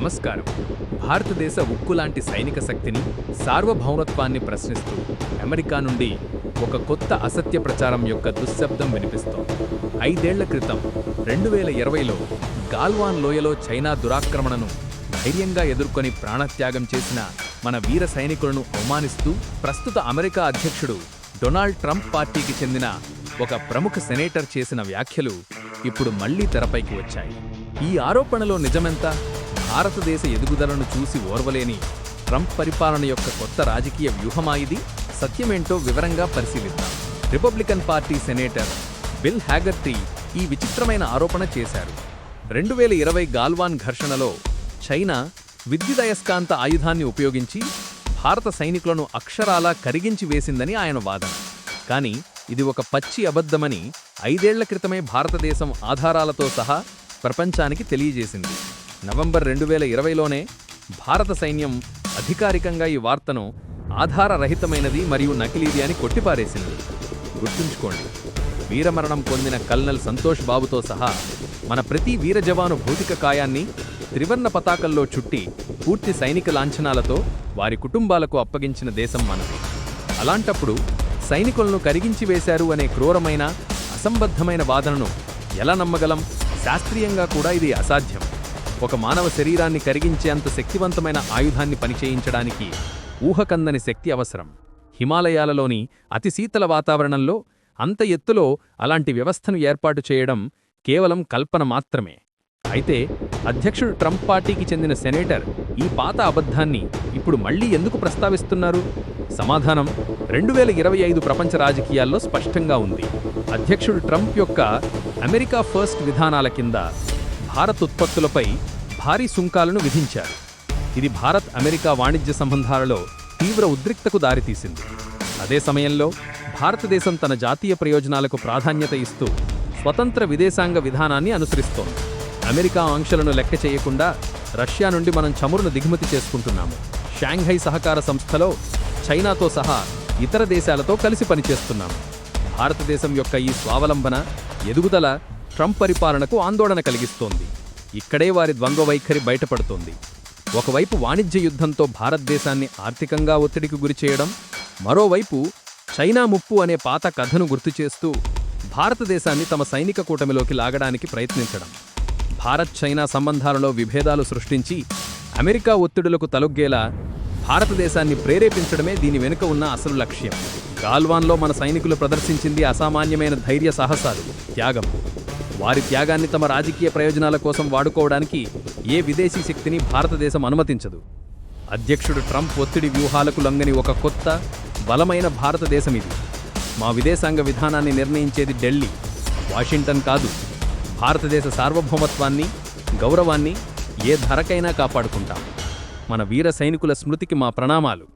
నమస్కారం. భారతదేశ ఉక్కు లాంటి సైనిక శక్తిని సార్వభౌమత్వాన్ని ప్రశ్నిస్తూ అమెరికా నుండి ఒక కొత్త అసత్య ప్రచారం యొక్క దుశ్శబ్దం వినిపిస్తోంది. ఐదేళ్ళ క్రితం రెండు వేల ఇరవైలో గాల్వాన్ లోయలో చైనా దురాక్రమణను ధైర్యంగా ఎదుర్కొని ప్రాణత్యాగం చేసిన మన వీర సైనికులను అవమానిస్తూ ప్రస్తుత అమెరికా అధ్యక్షుడు డొనాల్డ్ ట్రంప్ పార్టీకి చెందిన ఒక ప్రముఖ సెనేటర్ చేసిన వ్యాఖ్యలు ఇప్పుడు మళ్ళీ తెరపైకి వచ్చాయి. ఈ ఆరోపణలో నిజమెంత? భారతదేశ ఎదుగుదలను చూసి ఓర్వలేని ట్రంప్ పరిపాలన యొక్క కొత్త రాజకీయ వ్యూహమా ఇది సత్యమేంటో వివరంగా పరిశీలిద్దాం. Republican party senator Bill Hagerty ఈ విచిత్రమైన ఆరోపణ చేశారు. రెండు వేల ఇరవై గాల్వాన్ ఘర్షణలో చైనా విద్యుదయస్కాంత ఆయుధాన్ని ఉపయోగించి భారత సైనికులను అక్షరాలా కరిగించి వేసిందని ఆయన వాదన. కానీ ఇది ఒక పచ్చి అబద్ధమని ఐదేళ్ళ క్రితమే భారతదేశం ఆధారాలతో సహా ప్రపంచానికి తెలియజేసింది. నవంబర్ రెండు వేల ఇరవైలోనే భారత సైన్యం అధికారికంగా ఈ వార్తను ఆధారరహితమైనది మరియు నకిలీది అని కొట్టిపారేసింది. గుర్తుంచుకోండి వీరమరణం పొందిన కల్నల్ సంతోష్ బాబుతో సహా మన ప్రతి వీర జవాను భౌతిక కాయాన్ని త్రివర్ణ పతాకంలో చుట్టి పూర్తి సైనిక లాంఛనాలతో వారి కుటుంబాలకు అప్పగించిన దేశం మనది. అలాంటప్పుడు సైనికులను కరిగించి వేశారు అనే క్రూరమైన అసంబద్ధమైన వాదనను ఎలా నమ్మగలం? శాస్త్రీయంగా కూడా ఇది అసాధ్యం. ఒక మానవ శరీరాన్ని కరిగించేంత శక్తివంతమైన ఆయుధాన్ని పనిచేయించడానికి ఊహకందని శక్తి అవసరం. హిమాలయాలలోని అతి శీతల వాతావరణంలో అంత ఎత్తులో అలాంటి వ్యవస్థను ఏర్పాటు చేయడం కేవలం కల్పన మాత్రమే. అయితే అధ్యక్షుడు ట్రంప్ పార్టీకి చెందిన సెనేటర్ ఈ పాత అబద్ధాన్ని ఇప్పుడు మళ్ళీ ఎందుకు ప్రస్తావిస్తున్నారు? సమాధానం రెండు వేల ఇరవై ఐదు ప్రపంచ రాజకీయాల్లో స్పష్టంగా ఉంది. అధ్యక్షుడు ట్రంప్ యొక్క అమెరికా ఫస్ట్ విధానాల కింద భారత్ ఉత్పత్తులపై భారీ సుంకాలను విధించారు. ఇది భారత్ అమెరికా వాణిజ్య సంబంధాలలో తీవ్ర ఉద్రిక్తకు దారితీసింది. అదే సమయంలో భారతదేశం తన జాతీయ ప్రయోజనాలకు ప్రాధాన్యత ఇస్తూ స్వతంత్ర విదేశాంగ విధానాన్ని అనుసరిస్తోంది. అమెరికా ఆంక్షలను లెక్క చేయకుండా రష్యా నుండి మనం చమురును దిగుమతి చేసుకుంటున్నాము. షాంఘై సహకార సంస్థలో చైనాతో సహా ఇతర దేశాలతో కలిసి పనిచేస్తున్నాము. భారతదేశం యొక్క ఈ స్వావలంబన ఎదుగుదల ట్రంప్ పరిపాలనకు ఆందోళన కలిగిస్తోంది. ఇక్కడే వారి ద్వంద్వ వైఖరి బయటపడుతోంది. ఒకవైపు వాణిజ్య యుద్ధంతో భారతదేశాన్ని ఆర్థికంగా ఒత్తిడికి గురిచేయడం మరోవైపు చైనా ముప్పు అనే పాత కథను గుర్తు చేస్తూ భారతదేశాన్ని తమ సైనిక కూటమిలోకి లాగడానికి ప్రయత్నించడం. భారత్ చైనా సంబంధాలలో విభేదాలు సృష్టించి అమెరికా ఒత్తిడులకు తలొగ్గేలా భారతదేశాన్ని ప్రేరేపించడమే దీని వెనుక ఉన్న అసలు లక్ష్యం. గాల్వాన్లో మన సైనికులు ప్రదర్శించింది అసామాన్యమైన ధైర్య సాహసాలు త్యాగం. వారి త్యాగాన్ని తమ రాజకీయ ప్రయోజనాల కోసం వాడుకోవడానికి ఏ విదేశీ శక్తిని భారతదేశం అనుమతించదు. అధ్యక్షుడు ట్రంప్ ఒత్తిడి వ్యూహాలకు లొంగని ఒక కొత్త బలమైన భారతదేశం ఇది మా విదేశాంగ విధానాన్ని నిర్ణయించేది ఢిల్లీ వాషింగ్టన్ కాదు. భారతదేశ సార్వభౌమత్వాన్ని గౌరవాన్ని ఏ ధరకైనా కాపాడుకుంటాం. మన వీర సైనికుల స్మృతికి మా ప్రణామాలు.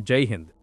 జై హింద్.